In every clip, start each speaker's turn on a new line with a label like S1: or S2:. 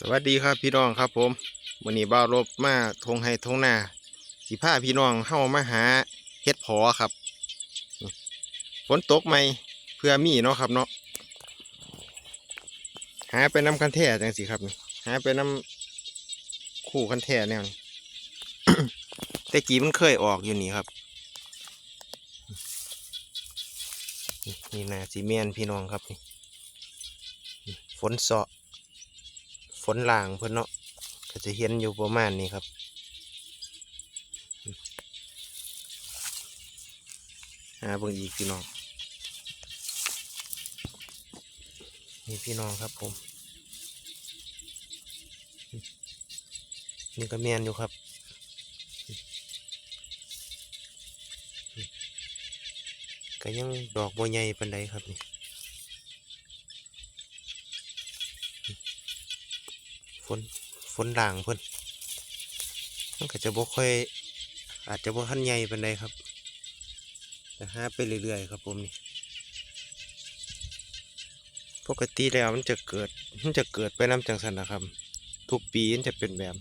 S1: สวัสดีครับพี่น้องครับผมวันนี้บ่าวรบมาทงให้ทงหน้าสิพาพี่น้องเข้ามาหาเฮ็ดพอครับฝนตกไหมเพื่อมีเนาะครับเนาะหาไปน้ำคันแท่จังสิครับหาไปน้ำคู่คันแท่แนวนี้แต่กี้มันเคยออกอยู่นี่ครับนี่นี่นาซีเมียนพี่น้องครับนี่ฝนเสาะ ฝนล่างเพื่อนเนาะก็จะเห็นอยู่ประมาณนี้ครับหาเบิ่งอีกพี่น้องนี่พี่น้องครับผม นี่ก็แมนอยู่ครับก็ยังดอกบัวใหญ่ปันใดครับนี่ ฝนฝนด่างเพิ่นมันก็จะบ่ค่อย อาจจะบ่ทันใหญ่ปานใดครับแต่หาไปเรื่อยๆครับผมนี่ปกติแล้วมันจะเกิดมันจะเกิดไปน้ำจังสันนะครับ ทุกปีมันจะเป็นแบบ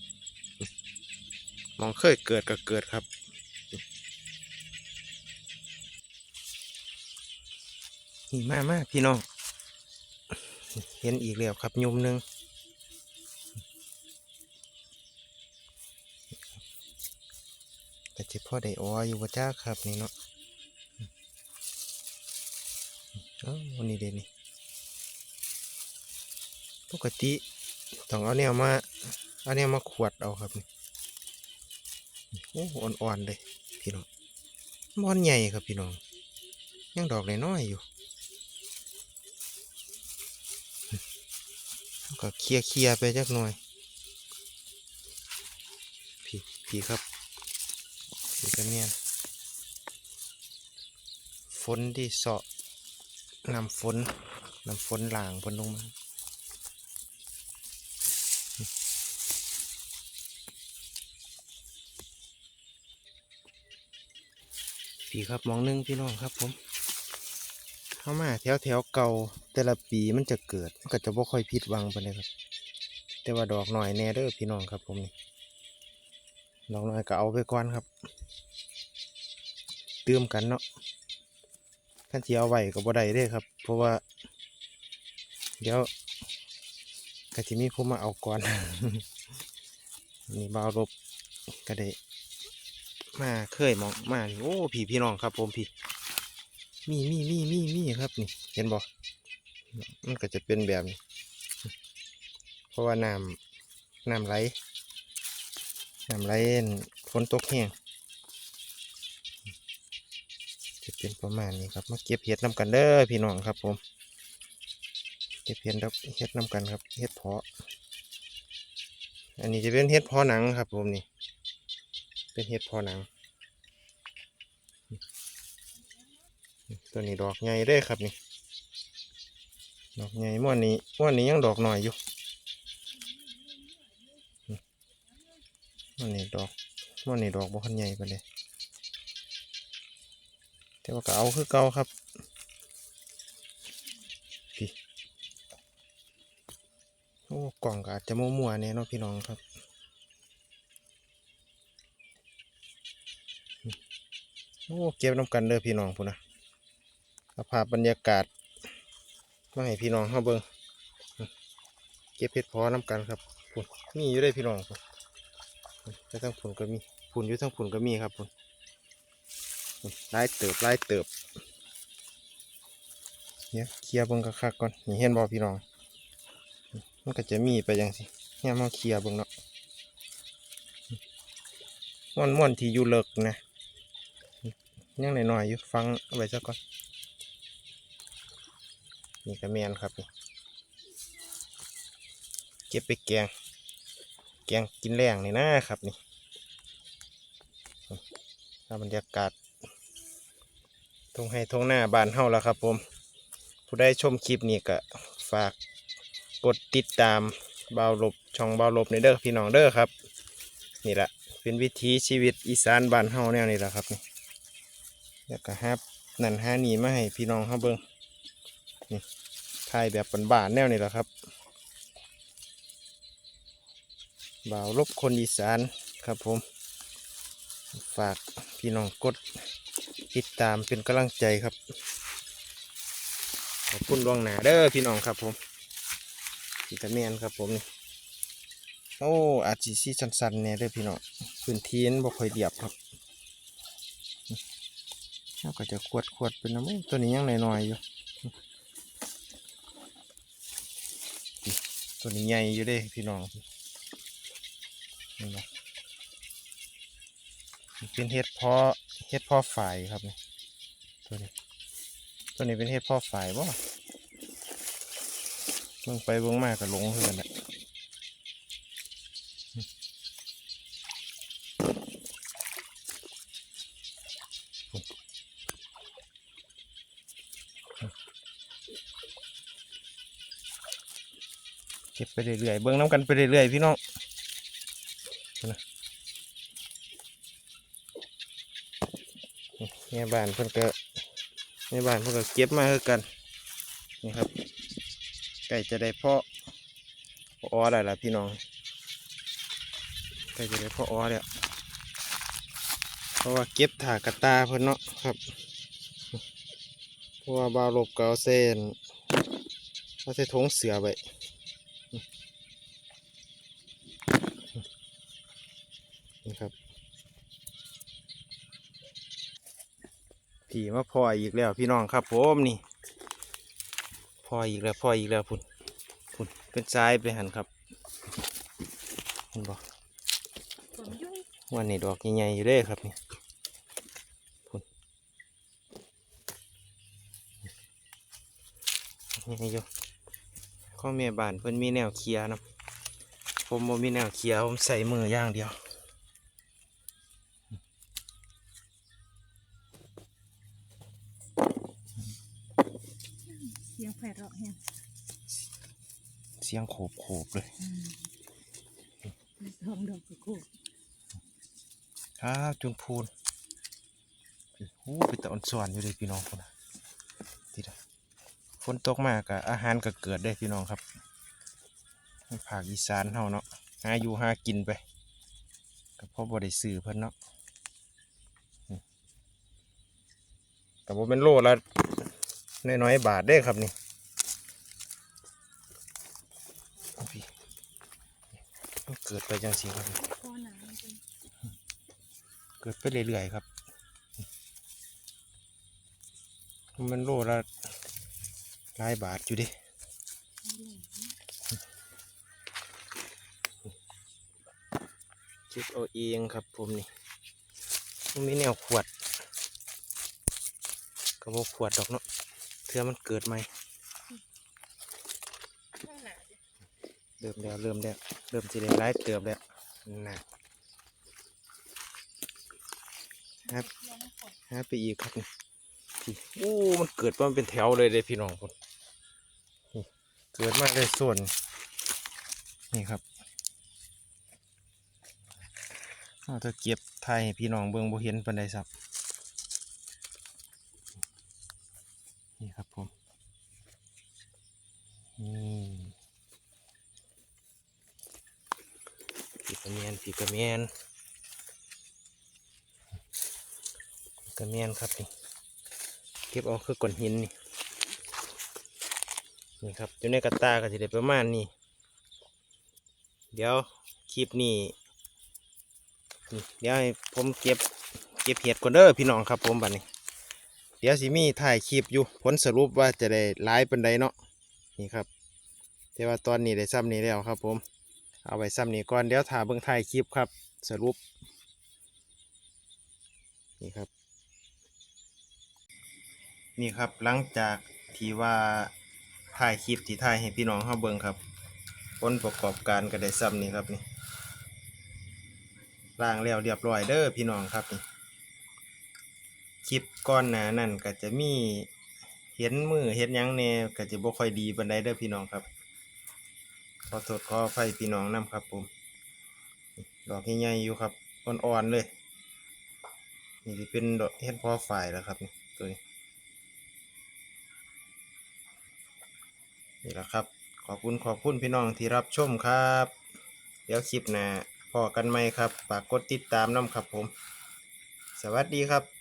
S1: มองเคยเกิดก็เกิดครับนี่มามากพี่น้อง เห็นอีกแล้วครับยมหนึ่ง แต่จะพ่อได้อออยู่ว่จ้าครับนี่เนาะเอ้าวันนี้เด่นนี่ปกติต้องเอาแนวมาเอาแนวมาขวดเอาครับนี่โอ้อ่อนๆเลยพี่น้องมอนใหญ่ครับพี่น้องยังดอกเลยน้อยอยู่ก็เคลียเคลียๆไปจักหน่อยพี่พี่ครับ สีกระเมียนฝนที่เสาะนำฝนนำฝนหลางฝนลงมาพี่ครับมองนึงพี่น้องครับผมเข้ามาแถวแถวเก่าแต่ละปีมันจะเกิดมันก็จะบ่ค่อยผิดวังไปเลยครับ แต่ว่าดอกหน่อยแน่เด้อพี่น้องครับผมนี่ ดอกหน่อยก็เอาไปก่อนครับเติมกันเนาะขั้นที่เอาไว้ก็บ่ได้เด้ครับ เพราะว่า เดี๋ยวก็จะมีผู้มาเอาก่อน นี่บ่าวรบก็ได้มาเคยมองมานี่โอ้พี่พี่น้องครับ ผมพี่มีมีมีมีมีครับนี่ เห็นบ่มันก็จะเป็นแบบนี้เพราะว่าน้ำน้ำไหล น้ำไหลฝนตกแห้งจะเป็นประมาณนี้ครับ มาเก็บเห็ดน้ำกันเด้อพี่น้องครับผมเก็บเห็ดเห็ดน้ำกันครับเห็ดเพาะ อันนี้จะเป็นเห็ดเพาะหนังครับผมนี่ เป็นเห็ดเพาะหนัง ตัวนี้ดอกใหญ่เด้อครับนี่ ดอกใหญ่ม้วนนี้ม้วนนี้ยังดอกหน่อยอยู่ ม้วนนี้ดอกม้วนนี้ดอกบ่คันใหญ่ไปเลยแต่ว่าก็เอาคือเก่าครับพี่โอ้กล่องก็อาจจะมั่วๆเนี่ยเนาะพี่น้องครับโอ้เก็บน้ำกันเด้อพี่น้องพูนะสภาพบรรยากาศมาให้พี่น้องเข้าเบิงเก็บเพชรพอน้ำกันครับพุ่นมีอยู่ได้พี่น้องพุ่น แล้วทั้งพุ่นก็มีพุ่นอยู่ทั้งพุ่นก็มีครับพุ่นไล่เติบไล่เติบเนี่ยเคลียร์เบิ่งคักก่อนนี่เห็นบ่พี่น้องมันก็จะมีไปยังสิเนี่ยมาเคลียร์เบิ่งเนาะม่วนม่วนที่อยู่เลิกนะยังหน่อยๆอยู่ฟังไว้ซะก่อนนี่ก็แมนครับนี่เก็บไปแกง แกงกินแรงนี่นะครับนี่ บรรยากาศทงให้ทงหน้าบานเฮาแล้วครับผม ผู้ได้ชมคลิปนี้ก็ฝากกดติดตามเบาวหลบช่องเบาวหลบในเด้อพี่น้องเด้อครับ นี่แหละเป็นวิถีชีวิตอีสานบ้านเฮาแนวนี้แหละครับนี่แล้วก็ฮับนั่นหานี่มาให้พี่น้องเฮาเบิ่งนี่ถ่ายแบบบ้านๆแนวนี้แหละครับบ่าวลบคนอีสานครับผม ฝากพี่น้องกดติดตามเป็นกำลังใจครับ ขอบคุณดวงหนาเด้อพี่น้องครับผมพี่ตะเมียนครับผมนี่โอ้อาจสิซี่สันๆเนี่ยเด้อพี่น้องพื้นที่นบ่ค่อยเรียบครับเราก็จะขวดขวดเป็นน้ำตัวนี้ยังหน้อยๆอยู่ตัวนี้ใหญ่อยู่เด้พี่น้องนบ่มัน เป็นเห็ดเพาะเห็ดเพาะฝ่ายครับนี่ตัวนี้ ตัวนี้เป็นเห็ดเพาะฝ่ายบ่เบิ่งไปเบิ่งมาก็หลงเฮือนแหละเก็บไปเรื่อยๆเบิ่งน้ำกันไปเรื่อยๆพี่น้องนะ แม่บ้านเพิ่นก็แม่บ้านเพิ่นก็เก็บมาคือกันนี่ครับใกล้จะได้เพาะอ้อได้ละพี่น้องใกล้จะได้เพาะอ้อแล้วเพราะว่าเก็บถากระตาเพิ่นเนาะครับเพราะว่าบาลบเอาเส้นเอาใส่ถงเสือไว้นี่ครับ ผีมาพออีกแล้วพี่น้องครับผมนี่ พออีกแล้วพออีกแล้วพุ่นพุ่นเป็นซ้ายไปหันครับเห็นบอกวันนี้ดอกใหญ่ๆอยู่เด้ครับนี่พุ่นนี่อยู่ข้อแม่บ้านเพิ่นมีแนวเคลียร์นะผมบ่มีแนวเคลียร์ผมใส่มืออย่างเดียว
S2: เสียงไพ เราะแฮง
S1: เสียงโขบโขบๆเลย
S2: ทองดอกกระโคก
S1: ครับจุนพูนโอ้เป็นตะอ่อนสวนอยู่เลยพี่น้องคนนะทีเดียวฝนตกมากะอาหารก็เกิดได้พี่น้องครับภาคอีสานเฮาเนาะหาอยู่หากินไปก็เพราะบ่ได้ซื้อเพิ่นเนาะอืมแต่บ่เป็นโลละน้อยๆบาทได้ครับนี่เอาพี่มัน เกิดไปจังสิครับ
S2: พ่อหนามันเป็น
S1: เกิดไปเรื่อยๆครับ มันโลละหลายบาทอยู่ดิคิดเอาเองครับผมนี่มันมีแนวขวดกระบอกขวดดอกเนาะเทื่อมันเกิดใหม่
S2: พ่อหนา
S1: เริ่มแล้วเริ่มแล้วเริ่มสิได้ร้ายเติบแล้วนะฮะฮะไปอีกครับนี่โอ้มันเกิดมาเป็นแถวเลยเลยพี่น้องคนเกิดมาได้ส่วน นี่ครับเราจะเก็บไทยพี่น้องเบิ่งบ่เห็นปานใดสับนี่ครับผมนี่พี่กระเมี กระเมียนกระเมียนครับนี่เก็บเอาคือก้อนหินนี่นี่ครับอยู่ในกระตาก็จะได้ประมาณนี้เดี๋ยวคลิปนี้นเดี๋ยวให้ผมเก็บเก็บเห็ดก่อนเด้อพี่น้องครับผมบัดนี้ เดี๋ยวสิมีถ่ายคลิปอยู่ผลสรุปว่าจะได้หลายเป็นใดเนาะนี่ครับแต่ว่าตอนนี้ได้ซ้ำนี้แล้วครับผม เอาไว้ซ้ำนี้ก่อนเดี๋ยวถ่าเบิ่งถ่ายคลิปครับ สรุป นี่ครับ นี่ครับหลังจากที่ว่าถ่ายคลิปที่ถ่ายให้พี่น้องเขาเบิ่งครับผลประกอบการก็ได้ซ้ำนี่ครับนี่ล่างแล้วเรียบร้อยเด้อพี่น้องครับนี่คลิปก้อนหนานั่นก็จะมีเห็นมือเห็นยังแหน่ก็จะบ่ค่อยดีปานใดเด้อพี่น้องครับ ขอโทษขออภัยพี่น้องนํครับผมดอกใหญ่ๆอยู่ครับอ่อนๆเลย นี่สิเป็นดอกเห็ดพอฝ่ายแล้วครับนี่ตัวนี้นี่แหละครับ ขอบคุณขอบคุณพี่น้องที่รับชมครับ เดี๋ยวคลิปหน้าพอกันไหมครับฝากกดติดตามน้ำครับผม สวัสดีครับ